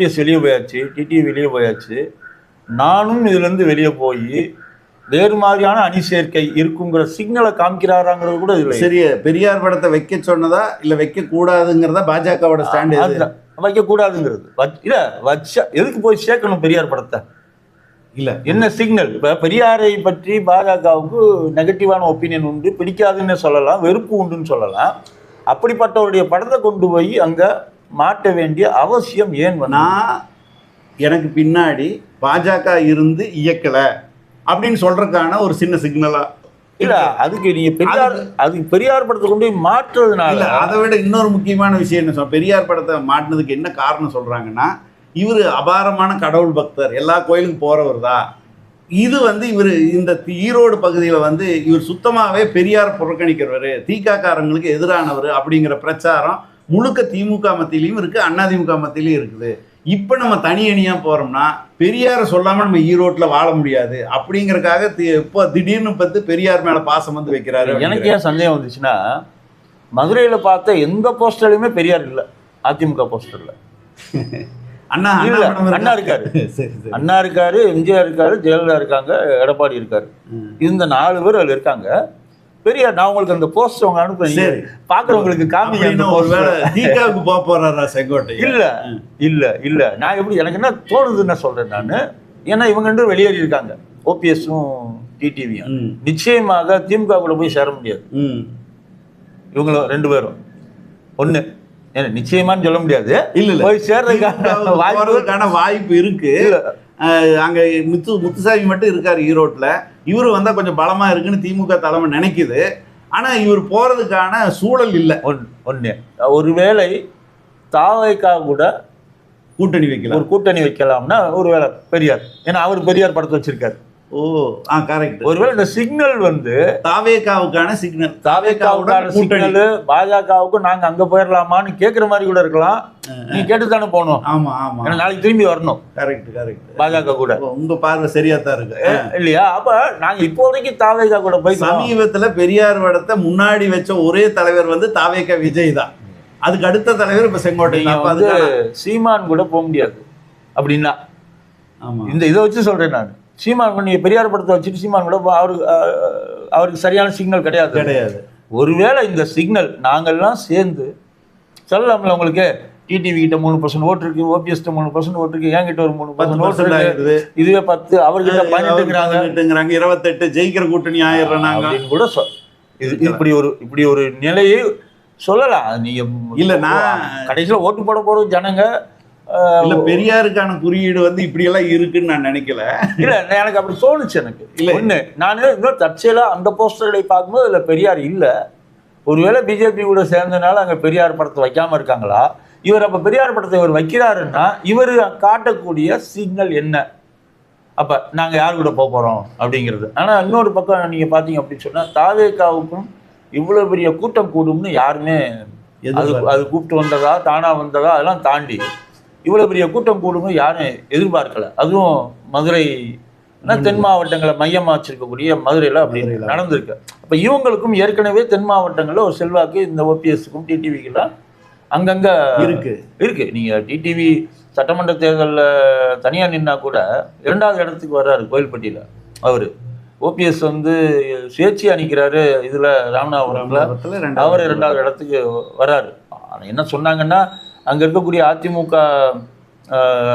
OPS வெளியே போயாச்சு DD வெளியே போயாச்சு. நானும் இதுலேருந்து வெளியே போய் வேறு மாதிரியான அணி சேர்க்கை இருக்குங்கிற சிக்னலை காமிக்கிறாராங்கிறது கூட இல்லை. சரி பெரியார் படத்தை வைக்க சொன்னதா இல்ல வைக்க கூடாதுங்கிறதா பாஜகவோட ஸ்டாண்ட். வைக்கக்கூடாதுங்கிறது. இல்ல வச்சா எதுக்கு போய் சேர்க்கணும் பெரியார் படத்தை? இல்ல. என்ன சிக்னல் இப்போ பெரியாரை பற்றி பாஜகவுக்கு நெகட்டிவான ஒப்பீனியன் உண்டு பிடிக்காதுன்னு சொல்லலாம் வெறுப்பு உண்டுன்னு சொல்லலாம். அப்படிப்பட்டவருடைய படத்தை கொண்டு போய் அங்க மாட்ட வேண்டிய அவசியம் ஏன் நான் எனக்கு பின்னாடி பாஜக இருந்து இயக்கல அப்படின்னு சொல்றதுக்கான ஒரு சின்ன சிக்னலா இல்ல அதுக்கு நீங்க பெரியார் அதுக்கு பெரியார் படத்தை கொண்டு போய் மாற்றுறதுனால அதை விட இன்னொரு முக்கியமான விஷயம் என்ன சொல்ல பெரியார் படத்தை மாட்டினதுக்கு என்ன காரணம் சொல்றாங்கன்னா இவர் அபாரமான கடவுள் பக்தர் எல்லா கோயிலுக்கும் போறவர் தான். இது வந்து இவர் இந்த ஈரோடு பகுதியில் வந்து இவர் சுத்தமாகவே பெரியார் புறக்கணிக்கிறவர் தீக்காக்காரங்களுக்கு எதிரானவர் அப்படிங்கிற பிரச்சாரம் முழுக்க திமுக மத்தியிலையும் இருக்கு அதிமுக மத்தியிலையும் இருக்குது இப்போ நம்ம தனி அணியா போறோம்னா பெரியாரை சொல்லாம நம்ம ஈரோட்டில் வாழ முடியாது அப்படிங்கறக்காக இப்போ திடீர்னு பார்த்து பெரியார் மேல பாசம் வந்து வைக்கிறாரு எனக்கு ஏன் சந்தேகம் வந்துச்சுன்னா மதுரையில பார்த்த எந்த போஸ்டர்லையுமே பெரியார் இல்ல அதிமுக போஸ்டர்ல அண்ணா அண்ணா? இருக்காரு. அண்ணா இருக்காரு எம்ஜிஆர் இருக்காரு ஜெயலலிதா இருக்காங்க எடப்பாடி இருக்காரு. இந்த நாலு பேர் அதில் இருக்காங்க பெரியார் நான் உங்களுக்கு அந்த போஸ்ட் அவங்க அனுப்புறேன். சரி. பாக்குறவங்களுக்கு காமிங்க. ஒருவேளை தீகாவுக்கு போக போறாரா செங்கோட்டை இல்ல இல்ல இல்ல. நான் எப்படி எனக்கு என்ன தோணுதுன்னு சொல்றேன் நான். ஏன்னா இவங்க ரெண்டு பேரும் வெளியேறி இருக்காங்க. ஓபிஎஸும் டிடிவியும். நிச்சயமாக திமுக கூட போய் சேர முடியாது. ம். இவங்க ரெண்டு பேரும். ஒண்ணு. ஏன்னா நிச்சயமான்னு சொல்ல முடியாது. இல்ல இல்ல. போய் சேர்றதுக்கான வாய்ப்பு இருக்கு. அங்க முத்து முத்துசாமி மட்டும் இருக்காரு ஈரோட்ல. இவரு வந்தா கொஞ்சம் பலமா இருக்குன்னு திமுக தலைமை நினைக்குது. ஆனா இவர் போறதுக்கான சூழல் இல்ல. ஒன் ஒன்று ஒருவேளை தாவைக்கா கூட கூட்டணி வைக்கல ஒரு கூட்டணி வைக்கலாம்னா ஒருவேளை பெரியார். ஏன்னா அவர் பெரியார் படத்தை வச்சிருக்காரு. ஓ ஆ கரெக்ட் ஒருவேளை இந்த சிக்னல் வந்து தாவேகாவுக்கான சிக்னல் தாவேக்காவுக்கான சிக்னல் பாஜகவுக்கு நாங்க அங்க போயிடலாமான்னு கேட்குற மாதிரி கூட இருக்கலாம். நீ கேட்டு தானே போகணும். ஆமா ஆமா. ஏன்னா நாளைக்கு திரும்பி வரணும். கரெக்ட் கரெக்ட் பாஜக கூட. உங்க பார்வை சரியா தான் இருக்கு. இல்லையா? அப்ப நாங்க இப்போதைக்கு தாவேக்கா கூட போய் சமீபத்துல பெரியார் படத்தை முன்னாடி வச்ச ஒரே தலைவர் வந்து தாவேகா விஜய் தான். அதுக்கு அடுத்த தலைவர் இப்ப செங்கோட்டை வந்து சீமான் கூட போக முடியாது. அப்படின்னா. ஆமா. இந்த இதை வச்சு சொல்றேன் நான். சீமான் கூட நீங்க பெரியார் படத்தை வச்சுட்டு சீமான் கூட அவருக்கு அவருக்கு சரியான சிக்னல் கிடையாது. கிடையாது. ஒருவேளை இந்த சிக்னல் நாங்கள்லாம் சேர்ந்து சொல்லலாம்ல உங்களுக்கு. டிடிவி கிட்ட மூணு பர்சன்ட் ஓட்டு இருக்கு ஓபிஎஸ் மூணு பர்சன்ட் ஓட்டு இருக்கு என்கிட்ட ஒரு மூணு பர்சன்ட் ஓட்டு பர்சன்ட் இருக்கு ஆயிருது இதுவே பத்து. அவர்கிட்ட பதினெட்டுங்கிறாங்க இருபத்தெட்டு ஜெயிக்கிற கூட்டணி அப்படின்னு கூட இது இப்படி ஒரு இப்படி ஒரு நிலையை சொல்லலாம். நீங்க இல்ல, நான்- கடைசியில ஓட்டு போட போறது ஜனங்க. இல்ல பெரியாருக்கான குறியீடு வந்து இப்படி எல்லாம் இருக்குன்னு நான் நினைக்கல. இல்ல எனக்கு அப்படி தோணுச்சு எனக்கு. இல்ல. ஒண்ணு நான் இன்னும் தற்செயலா அந்த போஸ்டர்களை பார்க்கும்போது அதுல பெரியார் இல்ல. ஒருவேளை பிஜேபி கூட சேர்ந்தனால அங்க பெரியார் படத்தை வைக்காம இருக்காங்களா? இவர் அப்ப பெரியார் படத்தை இவர் வைக்கிறாருன்னா இவர் காட்டக்கூடிய சிக்னல் என்ன? அப்ப நாங்க யார் கூட போக போறோம் அப்படிங்கிறது. ஆனா இன்னொரு பக்கம் நீங்க பாத்தீங்க அப்படின்னு சொன்னா தாவேக்காவுக்கும் இவ்வளவு பெரிய கூட்டம் கூடும்னு யாருமே அது. அது கூப்பிட்டு வந்ததா தானா வந்ததா அதெல்லாம் தாண்டி. இவ்வளவு பெரிய கூட்டம் கூடும்னு யாரும் எதிர்பார்க்கல. அதுவும் மதுரை தென் மாவட்டங்களை மையமா வச்சிருக்கக்கூடிய மதுரையில அப்படி. நடந்திருக்கு. அப்ப இவங்களுக்கும் ஏற்கனவே தென் மாவட்டங்கள்ல ஒரு செல்வாக்கு இந்த ஓபிஎஸ்க்கும் டிடிவிக்கெல்லாம் அங்கங்க இருக்கு. இருக்கு. நீங்க டிடிவி சட்டமன்ற தேர்தல்ல தனியா நின்னா கூட இரண்டாவது இடத்துக்கு வர்றாரு கோயில்பட்டியில அவரு. ஓபிஎஸ் வந்து சுயேட்சையா நிக்கிறாரு இதுல ராமநாதபுரம்ல ராமநாதபுரத்துல அவர் இரண்டாவது இடத்துக்கு ஆனா என்ன சொன்னாங்கன்னா அங்க இருக்கக்கூடிய அதிமுக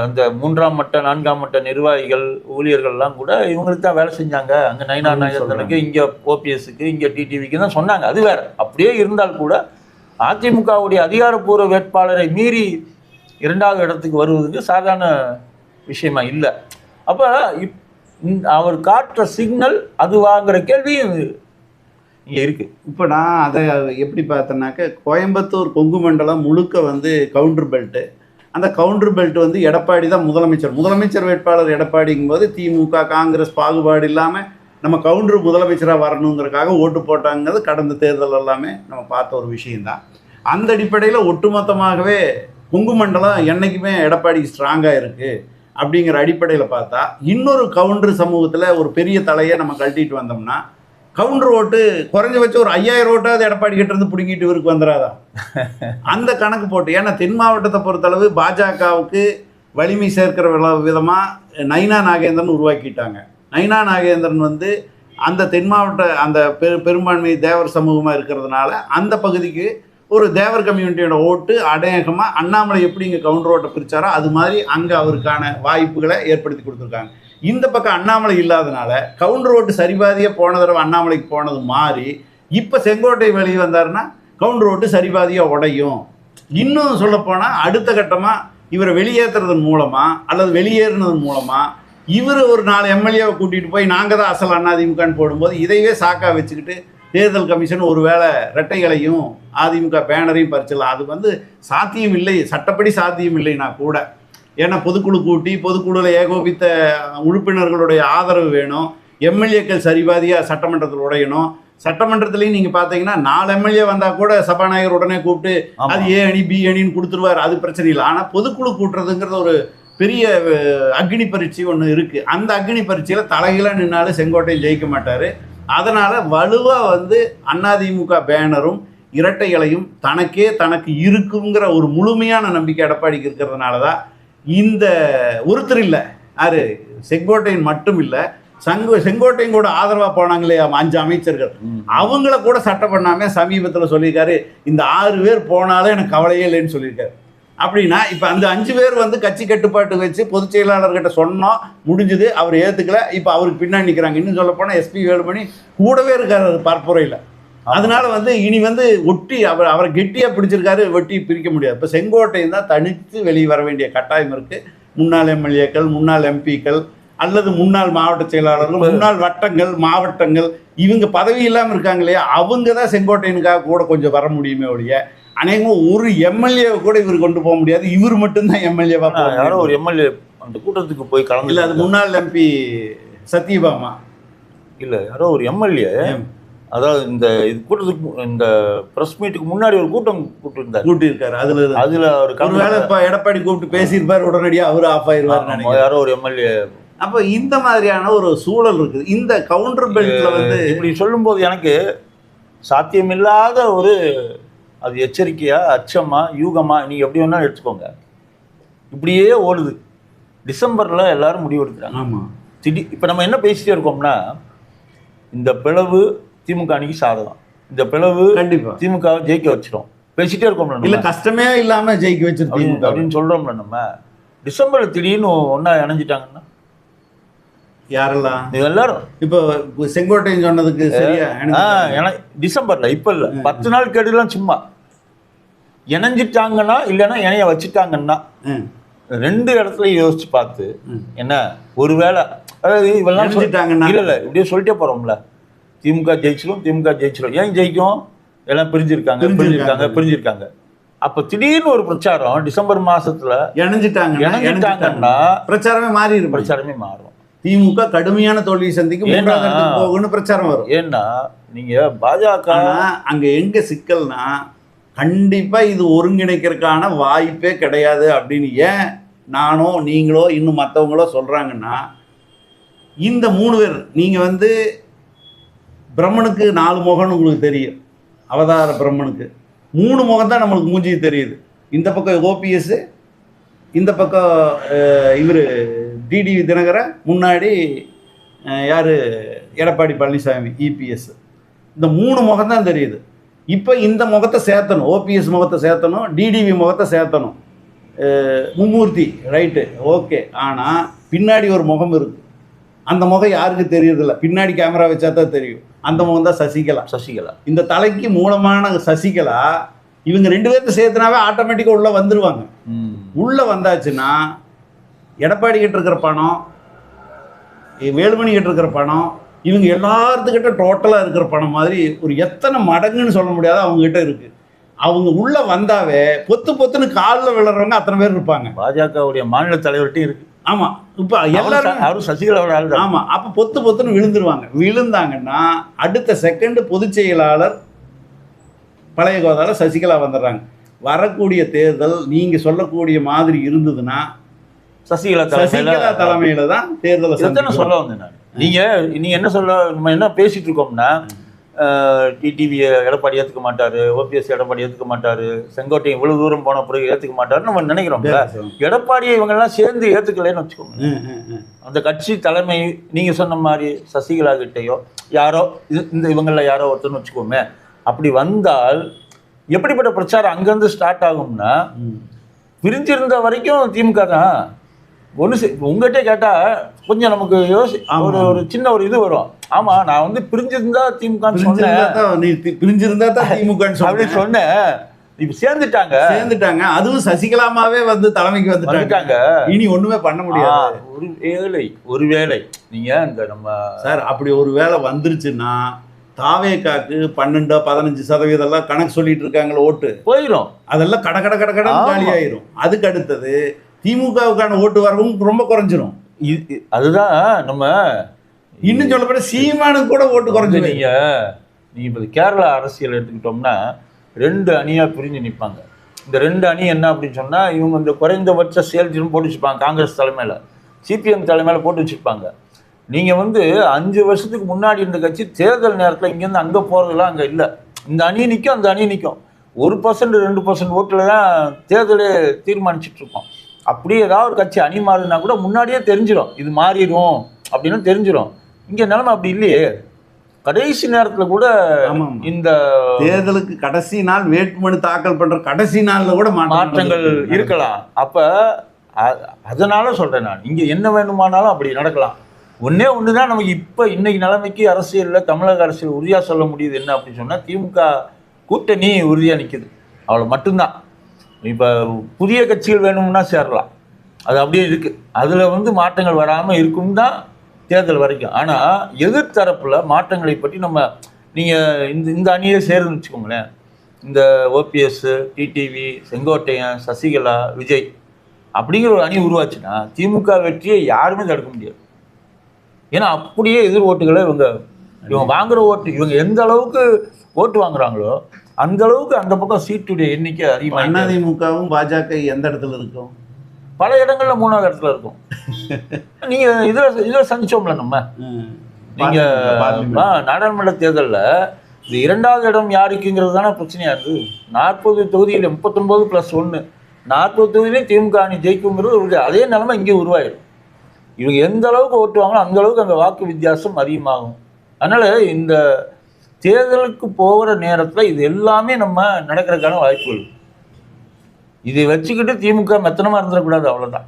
அந்த மூன்றாம் மட்ட நான்காம் மட்ட நிர்வாகிகள் ஊழியர்கள்லாம் கூட இவங்களுக்கு தான் வேலை செஞ்சாங்க. அங்க நயினா நாயகத்தனுக்கு இங்க ஓபிஎஸ்க்கு இங்க டிடிவிக்கு தான் சொன்னாங்க. அது வேற. அப்படியே இருந்தால் கூட அதிமுகவுடைய அதிகாரப்பூர்வ வேட்பாளரை மீறி இரண்டாவது இடத்துக்கு வருவதுக்கு சாதாரண விஷயமா இல்லை. அப்ப இப் அவர் காட்டுற சிக்னல் அதுவாங்கிற கேள்வியும் இருக்குது இப்போ நான் அதை எப்படி பார்த்தேன்னாக்க கோயம்புத்தூர் கொங்கு மண்டலம் முழுக்க வந்து கவுண்டர் பெல்ட்டு. அந்த கவுண்டர் பெல்ட் வந்து எடப்பாடி தான் முதலமைச்சர். முதலமைச்சர் வேட்பாளர் எடப்பாடிங்கும் போது திமுக காங்கிரஸ் பாகுபாடு இல்லாமல் நம்ம கவுண்டர் முதலமைச்சராக வரணுங்கிறதுக்காக ஓட்டு போட்டாங்கிறது கடந்த தேர்தல் எல்லாமே நம்ம பார்த்த ஒரு விஷயந்தான் அந்த அடிப்படையில் ஒட்டுமொத்தமாகவே கொங்கு மண்டலம் என்றைக்குமே எடப்பாடி ஸ்ட்ராங்காக இருக்குது அப்படிங்கிற அடிப்படையில் பார்த்தா இன்னொரு கவுண்டர் சமூகத்தில் ஒரு பெரிய தலையை நம்ம கழட்டிட்டு வந்தோம்னா கவுண்டர் ஓட்டு குறைஞ்சபட்சம் ஒரு ஐயாயிரம் ஓட்டாவது எடப்பாடி கிட்ட இருந்து பிடுங்கிட்டு இவருக்கு வந்துடாதா அந்த கணக்கு போட்டு ஏன்னா தென் மாவட்டத்தை பொறுத்தளவு பாஜகவுக்கு வலிமை சேர்க்கிற வித- விதமா நைனா நாகேந்திரன் உருவாக்கிட்டாங்க. நைனா நாகேந்திரன் வந்து அந்த தென் மாவட்ட அந்த பெரு பெரும்பான்மை தேவர் சமூகமாக இருக்கிறதுனால அந்த பகுதிக்கு ஒரு தேவர் கம்யூனிட்டியோட ஓட்டு அநேகமாக அண்ணாமலை எப்படி இங்கே கவுண்டர் ஓட்டை பிரிச்சாரோ அது மாதிரி அங்கே அவருக்கான வாய்ப்புகளை ஏற்படுத்தி கொடுத்துருக்காங்க. இந்த பக்கம் அண்ணாமலை இல்லாதனால கவுண்டர் ஓட்டு சரிபாதியே போன தடவை அண்ணாமலைக்கு போனது மாறி இப்போ செங்கோட்டை வெளியே வந்தாருன்னா கவுண்டர் ஓட்டு சரிபாதியாக உடையும். இன்னும் சொல்லப்போனால் அடுத்த கட்டமாக இவரை வெளியேற்றுறதன் மூலமாக அல்லது வெளியேறினதன் மூலமாக இவர் ஒரு நாலு எம்எல்ஏவை கூட்டிகிட்டு போய் நாங்கள் தான் அசல் அதிமுகன்னு போடும்போது இதையே சாக்கா வச்சுக்கிட்டு தேர்தல் கமிஷன் ஒருவேளை ரெட்டைகளையும் அதிமுக பேனரையும் பறிச்சிடலாம். அது வந்து சாத்தியம் இல்லை. சட்டப்படி சாத்தியம் இல்லைனா கூட. ஏன்னா பொதுக்குழு கூட்டி பொதுக்குழுவில் ஏகோபித்த உறுப்பினர்களுடைய ஆதரவு வேணும். எம்எல்ஏக்கள் சரிபாதியாக சட்டமன்றத்தில் உடையணும். சட்டமன்றத்துலேயும் நீங்கள் பார்த்தீங்கன்னா நாலு எம்எல்ஏ வந்தால் கூட சபாநாயகர் உடனே கூப்பிட்டு. அது ஏ அணி பி அணின்னு கொடுத்துருவார் அது பிரச்சனை இல்லை. ஆனால் பொதுக்குழு கூட்டுறதுங்கிறது ஒரு பெரிய அக்னி பரீட்சை ஒன்று இருக்குது அந்த அக்னி பரீட்சையில் தலைகீழாக நின்னாலும் செங்கோட்டையும் ஜெயிக்க மாட்டார். அதனால் வலுவாக வந்து அதிமுக பேனரும் இரட்டைகளையும் தனக்கே தனக்கு இருக்குங்கிற ஒரு முழுமையான நம்பிக்கை எடப்பாடிக்கு இருக்கிறதுனால தான் இந்த ஒருத்தர் இல்லை. யாரு? செங்கோட்டையன் மட்டும் இல்லை. சங்கு செங்கோட்டையன் கூட ஆதரவாக போனாங்களே அஞ்சு அமைச்சர்கள். அவங்கள கூட சட்டம் பண்ணாம சமீபத்தில் சொல்லியிருக்காரு இந்த ஆறு பேர் போனாலும் எனக்கு கவலையே இல்லைன்னு சொல்லியிருக்காரு. அப்படின்னா இப்போ அந்த அஞ்சு பேர் வந்து கட்சி கட்டுப்பாட்டு வச்சு பொதுச் செயலாளர்கிட்ட சொன்னோம் முடிஞ்சது அவர் ஏற்றுக்கல இப்போ அவருக்கு பின்னாடி நிற்கிறாங்க இன்னும் சொல்ல போனால் எஸ்பி வேலுமணி கூடவே இருக்காரு பரப்புரையில் அதனால வந்து இனி வந்து ஒட்டி அவர் அவரை கெட்டியாக பிடிச்சிருக்காரு வெட்டி பிரிக்க முடியாது. இப்போ செங்கோட்டையன் தான் தனித்து வெளியே வர வேண்டிய கட்டாயம் இருக்குது முன்னாள் எம்எல்ஏக்கள் முன்னாள் எம்பிக்கள் அல்லது முன்னாள் மாவட்ட செயலாளர்கள் முன்னாள் வட்டங்கள் மாவட்டங்கள் இவங்க பதவி இல்லாமல் இருக்காங்க இல்லையா? அவங்க தான் செங்கோட்டையனுக்காக கூட கொஞ்சம் வர முடியுமே ஒழிய அநேகமாக ஒரு எம்எல்ஏ கூட இவர் கொண்டு போக முடியாது. இவர் மட்டும்தான் எம்எல்ஏவா யாரோ ஒரு எம்எல்ஏ அந்த கூட்டத்துக்கு போய் கலந்து இல்ல அது முன்னாள் எம்பி சத்யபாமா. இல்ல யாரோ ஒரு எம்எல்ஏ அதாவது இந்த இது கூட்டத்துக்கு இந்த பிரஸ் மீட்டுக்கு முன்னாடி ஒரு கூட்டம் கூட்டிருந்தாரு. கூட்டி இருக்காரு அதுல. அதுல அவர் ஒருவேளை இப்ப எடப்பாடி கூப்பிட்டு பேசியிருப்பாரு உடனடியா அவரு ஆஃப் நினைக்கிறேன். யாரோ ஒரு எம்எல்ஏ. அப்ப இந்த மாதிரியான ஒரு சூழல் இருக்குது. இந்த கவுண்டர் பெல்ட்ல வந்து இப்படி சொல்லும்போது எனக்கு சாத்தியமில்லாத ஒரு அது எச்சரிக்கையா அச்சமா யூகமா நீங்க எப்படி வேணாலும் எடுத்துக்கோங்க. இப்படியே ஓடுது. டிசம்பர்ல எல்லாரும் முடிவெடுக்கிறாங்க. ஆமா. திடீர் இப்போ நம்ம என்ன பேசிட்டே இருக்கோம்னா இந்த பிளவு திமுக அணிக்கு சாதகம். இந்த பிளவு கண்டிப்பா. திமுக ஜெயிக்க வச்சிரும். பேசிட்டே இருக்கோம்ல இல்ல. கஷ்டமே இல்லாம ஜெயிக்க வச்சிருக்கீங்க அப்படின்னு சொல்றோம்ல நம்ம. டிசம்பர்ல திடீர்னு ஒண்ணா இணைஞ்சிட்டாங்கன்னா? யாரெல்லாம்? எல்லாரும். இப்போ செங்கோட்டையன் சொன்னதுக்கு சரியா? எனக்கு என- டிசம்பர்ல இப்ப இல்ல. பத்து நாள் கேடுலாம் சும்மா. இணைஞ்சிட்டாங்கன்னா இல்லைன்னா இணைய வச்சுட்டாங்கன்னா ரெண்டு இடத்துல யோசிச்சு பார்த்து. என்ன ஒருவேளை அதாவது இவெல்லாம் சொல்- இணைஞ்சிட்டாங்கன்னா? இல்ல இல்ல இப்படியே சொல்லிட்டே போறோம்ல. திமுக ஜெயிச்சிரும் திமுக ஜெயிச்சிரும். ஏன் ஜெயிக்கும்? எல்லாம் பிரிஞ்சிருக்காங்க பிரிஞ்சிருக்காங்க. பிரிஞ்சிருக்காங்க அப்ப திடீர்னு ஒரு பிரச்சாரம் டிசம்பர் மாசத்துல இணைஞ்சிட்டாங்க இணைஞ்சிட்டாங்கன்னா பிரச்சாரமே மாறி இருக்கும். பிரச்சாரமே மாறும். திமுக கடுமையான தோல்வி சந்திக்கு ஏன்னா- மூன்றாவது இடத்துக்கு போகும்னு பிரச்சாரம் வரும். ஏன்னா நீங்க பாஜக அங்க எங்க சிக்கல்னா கண்டிப்பா இது ஒருங்கிணைக்கிறதுக்கான வாய்ப்பே கிடையாது அப்படின்னு ஏன் நானோ நீங்களோ இன்னும் மற்றவங்களோ சொல்றாங்கன்னா இந்த மூணு பேர் நீங்க வந்து பிரம்மனுக்கு நாலு முகம்னு உங்களுக்கு தெரியும். அவதார பிரம்மனுக்கு. மூணு முகம் தான் நம்மளுக்கு மூஞ்சி தெரியுது. இந்த பக்கம் ஓபிஎஸ் இந்த பக்கம் இவர் டிடி தினகரன் முன்னாடி யார் எடப்பாடி பழனிசாமி இபிஎஸ் இந்த மூணு முகம் தான் தெரியுது. இப்போ இந்த முகத்தை சேர்த்தணும். ஓபிஎஸ் முகத்தை சேர்த்தணும் டிடிவி முகத்தை சேர்த்தணும். மும்மூர்த்தி ரைட்டு ஓகே. ஆனால் பின்னாடி ஒரு முகம் இருக்குது அந்த முகம் யாருக்கு தெரியறதில்ல. பின்னாடி கேமரா வச்சா தான் தெரியும். அந்த முகம் தான் சசிகலா. சசிகலா. இந்த தலைக்கு மூலமான சசிகலா இவங்க ரெண்டு பேர்த்த சேர்த்துனாவே ஆட்டோமேட்டிக்காக உள்ளே வந்துருவாங்க. ம். உள்ளே வந்தாச்சுன்னா எடப்பாடி கிட்ட இருக்கிற பணம் வேலுமணி கிட்ட இருக்கிற பணம் இவங்க எல்லாத்துக்கிட்ட டோட்டலாக இருக்கிற பணம் மாதிரி ஒரு எத்தனை மடங்குன்னு சொல்ல முடியாத அவங்க கிட்ட இருக்கு. அவங்க உள்ள வந்தாவே பொத்து பொத்துன்னு காலில் விழுறவங்க அத்தனை பேர் இருப்பாங்க. பாஜகவுடைய மாநில தலைவர்கிட்டையும் இருக்கு. ஆமா. இப்போ எல்லாரும் அவரும் சசிகலாவோட ஆள் ஆமா. அப்ப பொத்து பொத்துன்னு விழுந்துருவாங்க. விழுந்தாங்கன்னா அடுத்த செகண்ட் பொதுச் செயலாளர் பழைய கோதால சசிகலா வந்துடுறாங்க. வரக்கூடிய தேர்தல் நீங்க சொல்லக்கூடிய மாதிரி இருந்ததுன்னா சசிகலா சசிகலா தலைமையில தான் தேர்தலை. சொல்ல வந்தேன் நீங்க நீங்க என்ன சொல்ல நம்ம என்ன பேசிட்டு இருக்கோம்னா டிடிவி எடப்பாடி ஏத்துக்க மாட்டாரு ஓபிஎஸ் எடப்பாடி ஏத்துக்க மாட்டாரு செங்கோட்டையன் இவ்வளவு தூரம் போன பிறகு ஏத்துக்க மாட்டாருன்னு நம்ம நினைக்கிறோம்ல எடப்பாடியை இவங்கெல்லாம் சேர்ந்து ஏத்துக்கலைன்னு வச்சுக்கோங்க. அந்த கட்சி தலைமை நீங்க சொன்ன மாதிரி சசிகலா கிட்டயோ யாரோ இது இந்த இவங்கள யாரோ ஒருத்தர்னு வச்சுக்கோமே அப்படி வந்தால் எப்படிப்பட்ட பிரச்சாரம் அங்கேருந்து ஸ்டார்ட் ஆகும்னா. பிரிஞ்சிருந்த வரைக்கும் திமுக தான் ஒன்று உங்ககிட்ட கேட்டால் கொஞ்சம் நமக்கு யோசி. ஒரு ஒரு சின்ன ஒரு இது வரும் ஆமா நான் வந்து பிரிஞ்சிருந்தா திமுகன்னு பிரிஞ்சிருந்தா தான் நீ தி- பிரிஞ்சிருந்தா தான் திமுகன்னு அப்படி சொன்னேன். இப்போ சேர்ந்துட்டாங்க. சேர்ந்துட்டாங்க. அதுவும் சசிகலாமாவே வந்து தலைமைக்கு வந்துட்டாங்க. இனி ஒண்ணுமே பண்ண முடியாது. ஒரு வேலை ஒரு வேலை. நீங்க இந்த நம்ம சார் அப்படி ஒரு வேலை வந்துருச்சுன்னா தாவேக்காக்கு பன்னெண்டு பதினஞ்சு சதவீதம் எல்லாம் கணக்கு சொல்லிட்டு இருக்காங்களே ஓட்டு. போயிடும் அதெல்லாம் கட கட கட கடன் ஆமா. காலி ஆயிரும் அதுக்கு அடுத்தது திமுகவுக்கான ஓட்டு வரவும் ரொம்ப குறைஞ்சிரும். அதுதான் நம்ம இன்னும் சொல்லப்பட சீமானுக்கு கூட ஓட்டு குறைஞ்சிரும் நீங்க நீங்க இப்போ கேரளா அரசியல் எடுத்துக்கிட்டோம்னா ரெண்டு அணியா பிரிஞ்சு நிற்பாங்க இந்த ரெண்டு அணி என்ன அப்படின்னு சொன்னா இவங்க இந்த குறைந்தபட்ச செயல்திறன் போட்டு வச்சுப்பாங்க காங்கிரஸ் தலைமையில. சிபிஎம் தலைமையில போட்டு வச்சிருப்பாங்க நீங்க வந்து அஞ்சு வருஷத்துக்கு முன்னாடி இருந்த கட்சி தேர்தல் நேரத்துல இங்கேருந்து அங்க போறதெல்லாம் அங்க இல்லை. இந்த அணி நிற்கும் அந்த அணி நிற்கும் ஒரு பர்சன்ட் ரெண்டு பர்சன்ட் ஓட்டில் தான் தேர்தலே தீர்மானிச்சிட்டு இருக்கோம். அப்படியே ஏதாவது ஒரு கட்சி அணி மாறுனா கூட முன்னாடியே தெரிஞ்சிடும் இது மாறிடும் அப்படின்னு தெரிஞ்சிடும் இங்க நிலைமை அப்படி இல்லையே. கடைசி நேரத்துல கூட. இந்த தேர்தலுக்கு கடைசி நாள் வேட்புமனு தாக்கல் பண்ற கடைசி நாள்ல கூட மாற்றங்கள். இருக்கலாம். அப்ப அதனால சொல்றேன் நான். இங்க என்ன வேணுமானாலும் அப்படி நடக்கலாம். ஒண்ணே ஒண்ணுதான் நமக்கு இப்ப இன்னைக்கு நிலைமைக்கு அரசியல்ல தமிழக அரசியல் உறுதியா சொல்ல முடியுது என்ன அப்படின்னு சொன்னா திமுக கூட்டணி உறுதியா நிக்குது. அவ்வளவு மட்டும்தான். இப்ப புதிய கட்சிகள் வேணும்னா சேரலாம். அது அப்படியே இருக்கு. அதுல வந்து மாற்றங்கள் வராம இருக்கும் தான் தேர்தல் வரைக்கும். ஆனா எதிர்த்தரப்புல மாற்றங்களை பற்றி நம்ம நீங்க இந்த இந்த அணியே சேருன்னு வச்சுக்கோங்களேன். இந்த ஓபிஎஸ் டிடிவி செங்கோட்டையன் சசிகலா விஜய் அப்படிங்கிற ஒரு அணி உருவாச்சுன்னா திமுக வெற்றியை யாருமே தடுக்க முடியாது. ஏன்னா அப்படியே எதிர் ஓட்டுகளை இவங்க இவங்க வாங்குற ஓட்டு இவங்க எந்த அளவுக்கு ஓட்டு வாங்குறாங்களோ அந்த அளவுக்கு அந்த பக்கம் சீட்டுடைய எண்ணிக்கை அதிகமாக அதிமுகவும் பாஜக எந்த இடத்துல இருக்கும்? பல இடங்கள்ல மூணாவது இடத்துல இருக்கும். நீங்க இதுல இதுல சந்திச்சோம்ல நம்ம? நீங்க பார்லிமெண்ட். ஆ, நாடாளுமன்ற தேர்தல்ல இந்த இரண்டாவது இடம் யாருக்குங்கிறது தானே பிரச்சனையா இருக்கு. நாற்பது தொகுதியில் முப்பத்தொன்பது ப்ளஸ் ஒன்று நாற்பது தொகுதியிலையும் திமுக அணி ஜெயிக்குங்கிறது ஒரு அதே நிலைமை இங்கே உருவாயிடும் இவங்க எந்த அளவுக்கு ஓட்டுவாங்களோ அந்த அளவுக்கு அந்த வாக்கு வித்தியாசம் அதிகமாகும். அதனால இந்த தேர்தலுக்கு போகிற நேரத்தில் இது எல்லாமே நம்ம நடக்கிறதுக்கான வாய்ப்புகள். இதை வச்சுக்கிட்டு திமுக மெத்தனமாக இருந்துடக்கூடாது அவ்வளோதான்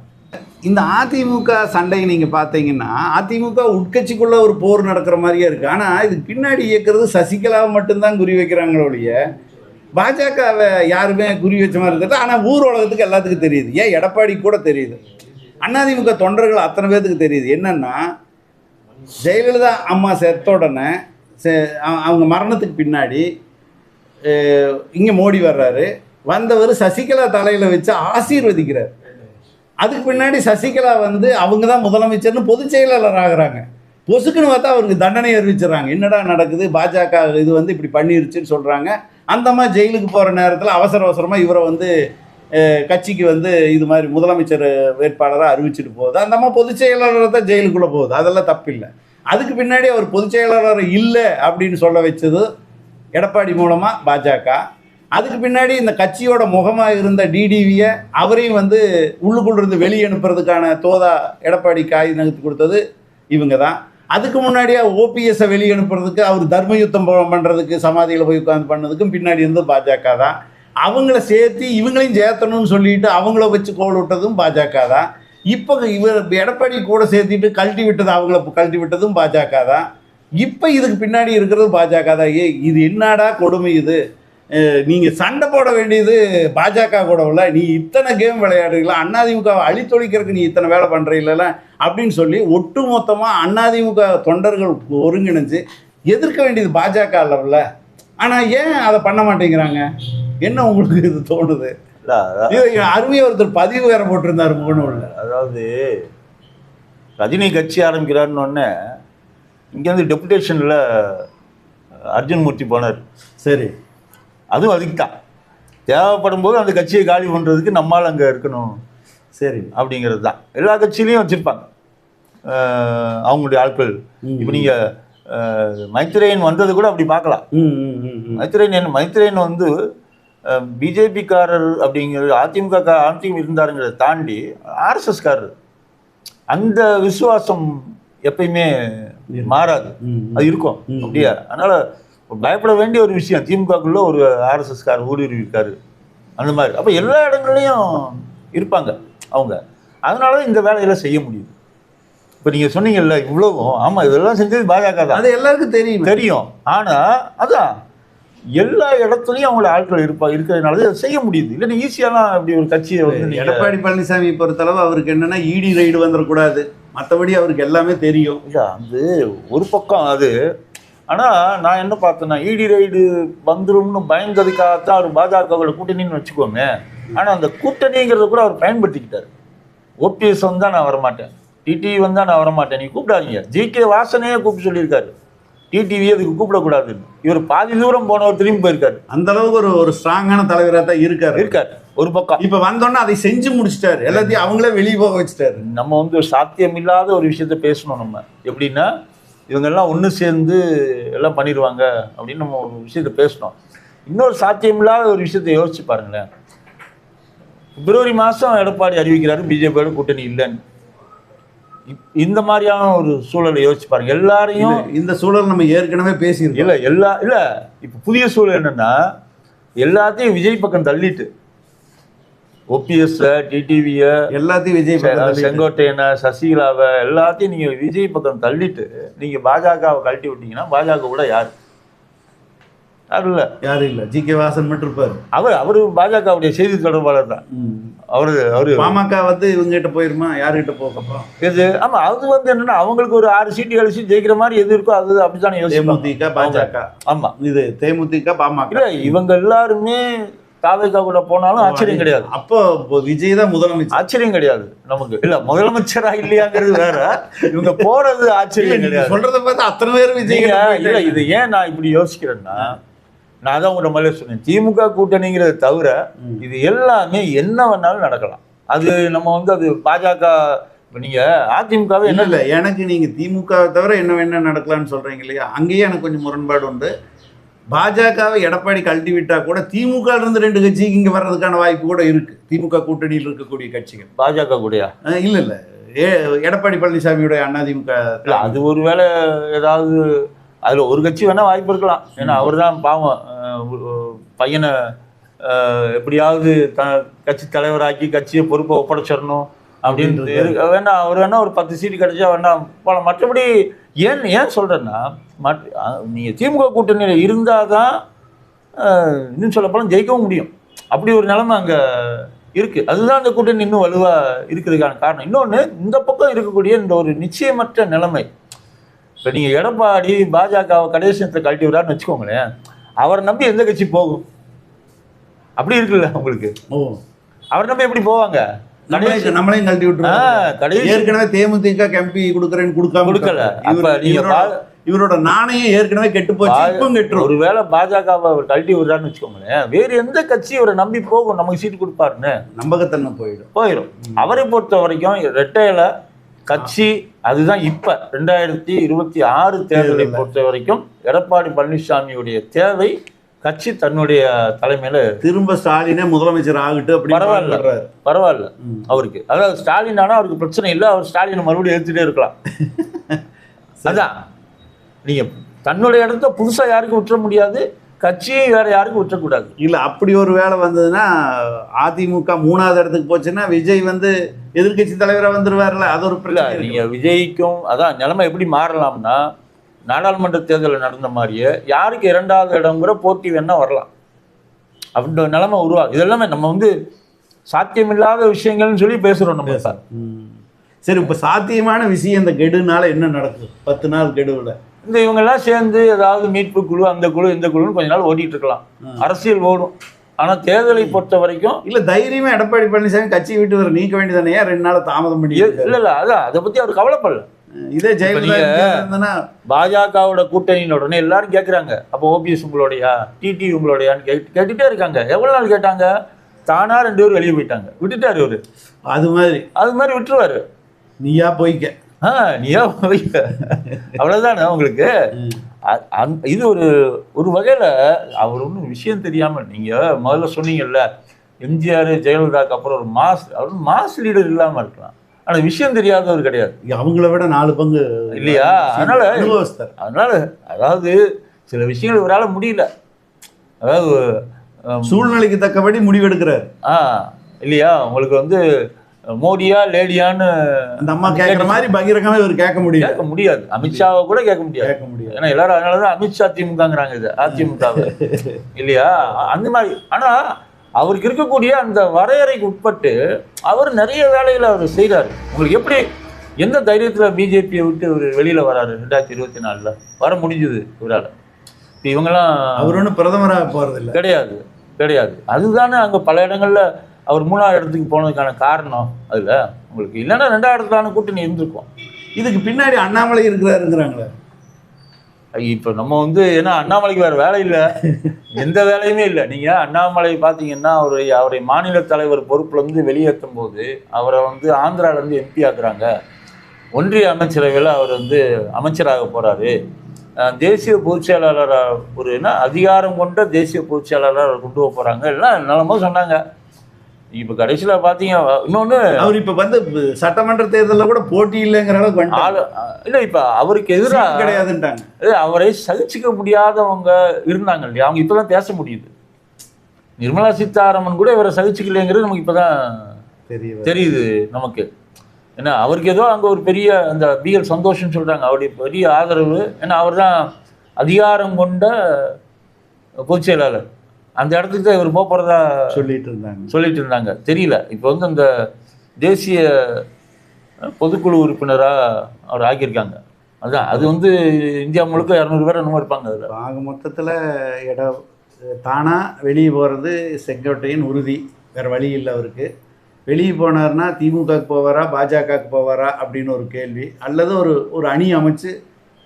இந்த அதிமுக சண்டை நீங்கள் பார்த்தீங்கன்னா அதிமுக உட்கட்சிக்குள்ள ஒரு போர் நடக்கிற மாதிரியே இருக்குது ஆனால் இதுக்கு பின்னாடி இயக்கிறது சசிகலாவை மட்டும்தான் குறி வைக்கிறாங்களோடைய ஒழிய பாஜகவை யாருமே குறி வச்ச மாதிரி இருந்தது ஆனால் ஊர் உலகத்துக்கு எல்லாத்துக்கும் தெரியுது. ஏன் எடப்பாடி கூட தெரியுது. அதிமுக தொண்டர்கள் அத்தனை பேர்த்துக்கு தெரியுது. என்னன்னா ஜெயலலிதா அம்மா செத்த உடனே செ- அவ- அவங்க மரணத்துக்கு பின்னாடி இங்கே மோடி வர்றாரு. வந்தவர் சசிகலா தலையில் வச்சு ஆசீர்வதிக்கிறார். அதுக்கு பின்னாடி சசிகலா வந்து அவங்க தான் முதலமைச்சர்னு பொதுச் செயலாளர் ஆகிறாங்க. பொசுக்குன்னு பார்த்தா அவருக்கு தண்டனை அறிவிச்சிடறாங்க. என்னடா நடக்குது? பாஜக இது வந்து இப்படி பண்ணிருச்சுன்னு சொல்கிறாங்க அந்தம்மா ஜெயிலுக்கு போகிற நேரத்தில் அவசர அவசரமாக இவரை வந்து கட்சிக்கு வந்து இது மாதிரி முதலமைச்சர் வேட்பாளராக அறிவிச்சிட்டு போகுது. அந்தம்மா பொதுச் செயலாளர் தான் ஜெயிலுக்குள்ளே போகுது. அதெல்லாம் தப்பில்லை அதுக்கு பின்னாடி அவர் பொதுச் செயலாளர் இல்லை அப்படின்னு சொல்ல வச்சது எடப்பாடி மூலமாக பாஜக. அதுக்கு பின்னாடி இந்த கட்சியோட முகமாக இருந்த டிடிவியை அவரையும் வந்து உள்ளுக்குள்ள இருந்து வெளியே அனுப்புறதுக்கான தோதா எடப்பாடி காய் நகர்த்து கொடுத்தது இவங்க தான் அதுக்கு முன்னாடியே ஓபிஎஸ்ஸை வெளியே அனுப்புறதுக்கு அவர் தர்ம யுத்தம் பண்ணுறதுக்கு சமாதியில் போய் உட்காந்து பண்ணதுக்கும் பின்னாடி இருந்து பாஜக தான் அவங்கள சேர்த்து இவங்களையும் சேர்த்தணும்னு சொல்லிட்டு அவங்கள வச்சு கோல் விட்டதும் பாஜக தான் இப்போ இவர் எடப்பாடி கூட சேர்த்திட்டு கழட்டி விட்டது அவங்கள கழட்டி விட்டதும் பாஜக தான் இப்போ இதுக்கு பின்னாடி இருக்கிறது பாஜக தான் ஏ இது என்னடா கொடுமை இது? அஹ் நீங்க சண்டை போட வேண்டியது பாஜக கூட இல்ல. நீ இத்தனை கேம் விளையாடுறீங்களா? அண்ணாதிமுகவை அழித்தொழிக்கிறதுக்கு நீ இத்தனை வேலை பண்றீங்கள? அப்படின்னு சொல்லி ஒட்டு மொத்தமா அண்ணாதிமுக தொண்டர்கள் ஒருங்கிணைஞ்சு எதிர்க்க வேண்டியது பாஜக இல்லைல்ல ஆனா ஏன் அதை பண்ண மாட்டேங்கிறாங்க? என்ன உங்களுக்கு இது தோணுது? அருமையா ஒருத்தர் பதிவு வேற போட்டிருந்தாரு முகநூல்ல. அதாவது ரஜினி கட்சி ஆரம்பிக்கிறாருன்னு உடனே இங்கேருந்து டெபுடேஷனில் அர்ஜுன் மூர்த்தி போனார். சரி. அதுவும் அதுக்கு தான். தேவைப்படும் போது அந்த கட்சியை காலி பண்ணுறதுக்கு நம்மால் அங்கே இருக்கணும். சரி. அப்படிங்கிறது தான். எல்லா கட்சியிலையும் வச்சுருப்பாங்க. அவங்களுடைய ஆட்கள். இப்போ நீங்க அஹ், மைத்ரேயன் வந்தது கூட அப்படி பார்க்கலாம். ம், ம், ம், ம். மைத்ரேயன் என்ன மைத்ரேயன் வந்து பிஜேபிக்காரர் அப்படிங்கிறது அதிமுக அதிமுக இருந்தாருங்கிறத தாண்டி ஆர்எஸ்எஸ்காரர். அந்த விசுவாசம் எப்பயுமே மாறாது. அது இருக்கும். அப்படியா? அதனால பயப்பட வேண்டிய ஒரு விஷயம். திமுகக்குள்ள ஒரு ஆர்எஸ்எஸ் கார் ஊடுருவி இருக்காரு அந்த மாதிரி. அப்போ எல்லா இடங்கள்லையும் இருப்பாங்க அவங்க. அதனால தான் இந்த வேலையில செய்ய முடியுது. இப்போ நீங்க சொன்னீங்கல்ல இவ்வளவும் ஆமா இதெல்லாம் செஞ்சது பாஜக தான். அது எல்லாருக்கும் தெரியும். தெரியும். ஆனா அதான் எல்லா இடத்துலயும் அவங்களோட ஆட்கள் இருப்பா இருக்கிறதுனால தான் இதை செய்ய முடியுது. இல்லைன்னா ஈஸியாலாம் அப்படி ஒரு கட்சியை வந்து எடப்பாடி பழனிசாமி பொறுத்தளவு அவருக்கு என்னன்னா இடி ரைடு வந்துடக்கூடாது மற்றபடி அவருக்கு எல்லாமே தெரியும். இல்ல அது ஒரு பக்கம் அது ஆனா நான் என்ன பார்த்தேன்னா இடி ரைடு வந்துரும்னு பயந்ததுக்காகத்தான் அவர் பாஜகவோட கூட்டணின்னு வச்சுக்கோங்க. ஆனா அந்த கூட்டணிங்கிறத கூட அவர் பயன்படுத்திக்கிட்டாரு. ஓபிஎஸ் வந்தா நான் வரமாட்டேன். டிடிவி வந்தா நான் வரமாட்டேன். நீ கூப்பிடாதீங்க. ஜி கே வாசனையே கூப்பிட்டு சொல்லியிருக்காரு. டிடிவி அதுக்கு கூப்பிடக்கூடாதுன்னு. இவர் பாதி தூரம் போனவர் திரும்பி போயிருக்காரு. அந்த அளவுக்கு ஒரு ஒரு ஸ்ட்ராங்கான தலைவரா தான் இருக்காரு. இருக்காரு. ஒரு பக்கம். இப்ப வந்தோடனே அதை செஞ்சு முடிச்சிட்டாரு. எல்லாத்தையும் அவங்களே வெளியே போக வச்சுட்டாரு. நம்ம வந்து ஒரு சாத்தியமில்லாத ஒரு விஷயத்த பேசணும் நம்ம. எப்படின்னா இவங்கெல்லாம் ஒன்று சேர்ந்து எல்லாம் பண்ணிடுவாங்க அப்படின்னு நம்ம ஒரு விஷயத்த பேசணும் இன்னொரு சாத்தியமில்லாத ஒரு விஷயத்தை யோசிச்சு பாருங்களேன். பிப்ரவரி மாதம் எடப்பாடி அறிவிக்கிறாரு பிஜேபியோட கூட்டணி இல்லைன்னு. இப்- இந்த மாதிரியான ஒரு சூழலை யோசிச்சு பாருங்க. எல்லாரையும் இந்த- இந்த சூழல் நம்ம ஏற்கனவே பேசியிருக்கோம். இல்லை எல்லா இல்லை இப்போ புதிய சூழல் என்னன்னா எல்லாத்தையும் விஜய் பக்கம் தள்ளிட்டு ஓபிஎஸ்ஸை டிடிவியை எல்லாத்தையும் விஜய். செங்கோட்டையனை சசிகலாவை எல்லாத்தையும் நீங்க விஜய் பக்கம் தள்ளிட்டு நீங்க பாஜகவை கழட்டி விட்டீங்கன்னா பாஜக கூட யார்? யாரும் இல்ல. யாரும் இல்ல. ஜி கே வாசன் மட்டும் இருப்பாரு. அவர் அவரு பாஜகவுடைய செய்தி தொடர்பாளர் தான். அவரு அவரு. பாமக வந்து இவங்க கிட்ட போயிருமா? யாருகிட்ட போகப்போ? இது ஆமா அது வந்து என்னன்னா அவங்களுக்கு ஒரு ஆறு சீட்டு ஏழு சீட் ஜெயிக்கிற மாதிரி எது இருக்கோ அது அப்படித்தானே தேமுதிக பாஜக. ஆமா. இது தேமுதிக பாமக. இல்ல இவங்க எல்லாருமே தாவேக்கா கூட போனாலும் ஆச்சரியம் கிடையாது. அப்போ விஜய் தான் முதலமைச்சர். ஆச்சரியம் கிடையாது நமக்கு. இல்ல முதலமைச்சரா இல்லையாங்கிறது வேற. இவங்க போறது ஆச்சரியம் கிடையாது. சொல்றத பார்த்தா அத்தனை பேர் விஜய் இல்ல. இது ஏன் நான் இப்படி யோசிக்கிறேன்னா நான் தான் உங்கள்ட்ட முதல்ல சொன்னேன். திமுக கூட்டணிங்கிறத தவிர. இது எல்லாமே என்ன வேணாலும் நடக்கலாம். அது நம்ம வந்து அது பாஜக இப்ப நீங்க அதிமுகவே இல்ல என்ன இல்ல எனக்கு நீங்க திமுக தவிர என்ன வேணா நடக்கலாம்னு சொல்றீங்க இல்லையா? அங்கேயே எனக்கு கொஞ்சம் முரண்பாடு உண்டு. பாஜகவை எடப்பாடி கழட்டி விட்டா கூட திமுக இருந்து ரெண்டு கட்சிக்கு இங்க வர்றதுக்கான வாய்ப்பு கூட இருக்கு. திமுக கூட்டணியில் இருக்கக்கூடிய கட்சிகள். பாஜக கூடயா? இல்ல இல்ல. ஏ எடப்பாடி பழனிசாமியோட அதிமுக இல்ல அது ஒருவேளை ஏதாவது அதுல ஒரு கட்சி வேணா வாய்ப்பு இருக்கலாம். ஏன்னா அவர் தான் பாவம். பையனை எப்படியாவது த கட்சி தலைவராக்கி கட்சியை பொறுப்பை ஒப்படைச்சிடணும் அப்படின்னு. வேணா அவர் வேணா ஒரு பத்து சீட்டு கிடைச்சா வேணா போகலாம் மற்றபடி ஏன் ஏன் சொல்றேன்னா மற்ற அஹ், நீங்க திமுக கூட்டணியில் இருந்தாதான் அஹ், இன்னும் சொல்லப்போனால் ஜெயிக்கவும் முடியும். அப்படி ஒரு நிலைமை அங்க இருக்கு. அதுதான் அந்த கூட்டணி இன்னும் வலுவா இருக்கிறதுக்கான காரணம். இன்னொன்று இந்த பக்கம் இருக்கக்கூடிய இந்த ஒரு நிச்சயமற்ற நிலைமை. இப்போ நீங்கள் எடப்பாடி பாஜகவை கடைசி நேரத்தில் கழட்டி விடான்னு வச்சுக்கோங்களேன் அவரை நம்பி எந்த கட்சி போகும்? அப்படி இருக்குல்ல உங்களுக்கு? ஓ. அவரை நம்பி எப்படி போவாங்க? நம்மளையும் நம்மளையும் கழட்டி கடைசி ஏற்கனவே தேமுதிக கம்பி கொடுக்குறேன்னு கொடுக்காம கொடுக்கல. இவரோட- நாணயம் ஏற்கனவே கெட்டு போச்சு இப்பவும் கெட்டுரும். ஒருவேளை பாஜகவை அவர் கழட்டி விடுறான்னு வச்சுக்கோங்களேன் வேறு எந்த கட்சி இவரை நம்பி போகும்? நமக்கு சீட்டு கொடுப்பாருன்னு. நம்பகத்தன்மை போயிடும். போயிடும் அவரை பொறுத்த வரைக்கும் ரெட்டையில கட்சி அதுதான் இப்ப ரெண்டாயிரத்தி இருபத்தி ஆறு தேர்தலை. பொறுத்த வரைக்கும் எடப்பாடி பழனிசாமியுடைய தேவை கட்சி தன்னுடைய தலைமையில திரும்ப ஸ்டாலினே முதலமைச்சர் ஆகட்டும் அப்படின்னு பரவாயில்ல. பரவாயில்ல. அவருக்கு அதாவது ஸ்டாலின் ஆனா அவருக்கு பிரச்சனை இல்லை அவர் ஸ்டாலினை மறுபடியும் எடுத்துட்டே இருக்கலாம் அதான் நீங்க தன்னுடைய இடத்த புதுசா யாருக்கும் விட்டுற முடியாது கட்சியை வேற யாருக்கும் விட்டுறக்கூடாது இல்ல அப்படி ஒரு வேலை வந்ததுன்னா அதிமுக மூணாவது இடத்துக்கு போச்சுன்னா விஜய் வந்து எதிர்க்கட்சி தலைவரா வந்துருவார்ல அது ஒரு பிரச்சனை. நீங்க விஜய்க்கும் அதான் நிலைமை எப்படி மாறலாம்னா நாடாளுமன்ற தேர்தலில் நடந்த மாதிரியே யாருக்கு இரண்டாவது இடம்ங்கிற போட்டி வேணா வரலாம். அப்படின்ற நிலைமை உருவாகும் இதெல்லாமே நம்ம வந்து சாத்தியமில்லாத விஷயங்கள்னு சொல்லி பேசுறோம் நம்ம சார். சரி இப்ப சாத்தியமான விஷயம் இந்த கெடுனால என்ன நடக்குது பத்து நாள் கெடுவுல. இந்த இவங்கெல்லாம் சேர்ந்து ஏதாவது மீட்பு குழு அந்த குழு இந்த குழுன்னு கொஞ்ச நாள் ஓடிட்டு இருக்கலாம். அரசியல் ஓடும். ஆனா தேர்தலை பொறுத்த வரைக்கும் இல்ல தைரியமா எடப்பாடி பழனிசாமி கட்சி விட்டு வர நீக்க வேண்டியதானே ஏன் ரெண்டு நாள் தாமதம் பண்ணி இல்ல இல்ல அதான் அதை பத்தி அவர் கவலைப்படல. இதே ஜெயலலிதா பாஜகவோட கூட்டணியின் உடனே எல்லாரும் கேட்குறாங்க அப்போ ஓபிஎஸ் உங்களுடையா டிடி உங்களுடையான்னு கேட்டு கேட்டுட்டே இருக்காங்க. எவ்வளவு நாள் கேட்டாங்க? தானா ரெண்டு பேரும் வெளியே போயிட்டாங்க. விட்டுட்டாரு அவரு அது மாதிரி. அது மாதிரி விட்டுருவாரு. நீயா போய்க்க. ஆ நீயா போய் அவ்வளவுதானே உங்களுக்கு? அ- அந்த- இது ஒரு ஒரு வகையில அவர் ஒன்றும் விஷயம் தெரியாம நீங்க முதல்ல சொன்னீங்கல்ல எம்ஜிஆர் ஜெயலலிதாக்கு அப்புறம் ஒரு மாஸ் அவர் மாஸ் லீடர் இல்லாம இருக்கலாம். ஆனா விஷயம் தெரியாதவர் கிடையாது. அவங்கள விட நாலு பங்கு இல்லையா? அதனால- அனுபவஸ்தர். அதனால அதாவது சில விஷயங்கள் இவரால முடியல. அதாவது சூழ்நிலைக்கு தக்கபடி முடிவெடுக்கிறார். ஆ இல்லையா? உங்களுக்கு வந்து மோடியா லேடியான்னு அந்த அம்மா கேட்குற மாதிரி பகிரங்கமா இவர் கேட்க முடியல. கேட்க முடியாது. அமித்ஷாவை கூட கேட்க முடியாது. கேட்க முடியாது. ஏன்னா எல்லாரும் அதனாலதான் அமித்ஷா திமுகங்கிறாங்க இது அதிமுக இல்லையா? அந்த மாதிரி. ஆனா அவருக்கு இருக்கக்கூடிய அந்த வரையறைக்கு உட்பட்டு அவர் நிறைய வேலைகளை அவர் செய்றாரு. உங்களுக்கு எப்படி எந்த தைரியத்துல பிஜேபியை விட்டு அவர் வெளியில வராரு ரெண்டாயிரத்தி இருபத்தி நாலுல? வர முடிஞ்சது இவரால. இப்ப இவங்கெல்லாம் அவர் ஒன்றும் பிரதமராக போறது இல்ல கிடையாது கிடையாது. அதுதானே அங்க பல இடங்கள்ல அவர் மூணாவது இடத்துக்கு போனதுக்கான காரணம் அதுல. உங்களுக்கு இல்லைன்னா ரெண்டாவது இடத்துலான கூட்டணி இருந்திருக்கும். இதுக்கு பின்னாடி அண்ணாமலை இருக்கிறாருங்கிறாங்களே. இப்போ நம்ம வந்து ஏன்னா அண்ணாமலைக்கு வேற வேலை இல்லை. எந்த வேலையுமே இல்லை. நீங்கள் அண்ணாமலை பார்த்தீங்கன்னா அவரை அவரை மாநில தலைவர் பொறுப்புலேருந்து வெளியேற்றும் போது அவரை வந்து ஆந்திராவிலேருந்து எம்பி ஆக்குறாங்க. ஒன்றிய அமைச்சரவையில் அவர் வந்து அமைச்சராக போகிறாரு தேசிய பொதுச் செயலாளராக ஒரு என்ன அதிகாரம் கொண்ட தேசிய பொதுச் கொண்டு போக போகிறாங்க எல்லாம் நிலமும் சொன்னாங்க. இப்போ கடைசியில பார்த்தீங்க இன்னொன்று அவர் இப்ப வந்து சட்டமன்ற தேர்தலில் கூட போட்டி இல்லைங்கிற அளவுக்கு. ஆளு இல்லை இப்போ அவருக்கு எதிராக அது அவரை சகிச்சுக்க முடியாதவங்க இருந்தாங்க இல்லையா? அவங்க இப்பதான் பேச முடியுது. நிர்மலா சீதாராமன் கூட இவரை சகிச்சுக்கலைங்கிறது நமக்கு இப்பதான் தெரியல தெரியுது நமக்கு. ஏன்னா அவருக்கு ஏதோ அங்க ஒரு பெரிய அந்த பிஎல் சந்தோஷம் சொல்றாங்க. அவருடைய பெரிய ஆதரவு. ஏன்னா அவர் தான் அதிகாரம் கொண்ட பொதுச் செயலாளர். அந்த இடத்துக்கு தான் இவர் போக போறதா சொல்லிட்டு இருந்தாங்க. சொல்லிட்டு இருந்தாங்க. தெரியல. இப்போ வந்து அந்த தேசிய பொதுக்குழு உறுப்பினரா அவர் ஆக்கியிருக்காங்க. அதான் அது வந்து இந்தியா முழுக்க இரநூறு பேர் என்னமோ இருப்பாங்க அதில். ஆக மொத்தத்துல இடம் தானா வெளியே போறது செங்கோட்டையின் உறுதி. வேற வழி இல்லை அவருக்கு. வெளியே போனார்னா திமுகவுக்கு போவாரா பாஜகவுக்கு போவாரா அப்படின்னு ஒரு கேள்வி. அல்லது ஒரு ஒரு அணி அமைச்சு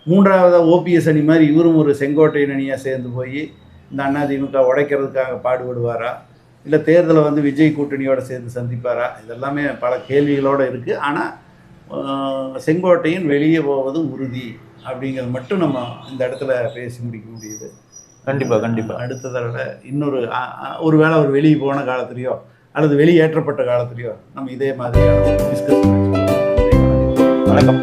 மூன்றாவது ஓபிஎஸ் அணி மாதிரி இவரும் ஒரு செங்கோட்டையின் அணியாக சேர்ந்து போய் இந்த அண்ணா திமுக உடைக்கிறதுக்காக பாடுபடுவாரா? இல்லை தேர்தலை வந்து விஜய் கூட்டணியோட சேர்ந்து சந்திப்பாரா? இதெல்லாமே பல கேள்விகளோடு இருக்குது ஆனால் செங்கோட்டையின் வெளியே போவது உறுதி அப்படிங்கிறது மட்டும் நம்ம இந்த இடத்துல பேசி முடிக்க முடியுது. கண்டிப்பா கண்டிப்பா. அடுத்த தடவை இன்னொரு அ- ஒருவேளை அவர் வெளியே போன காலத்துலேயோ அல்லது வெளியேற்றப்பட்ட காலத்துலேயோ நம்ம இதே மாதிரியான டிஸ்கஸ் வணக்கம்.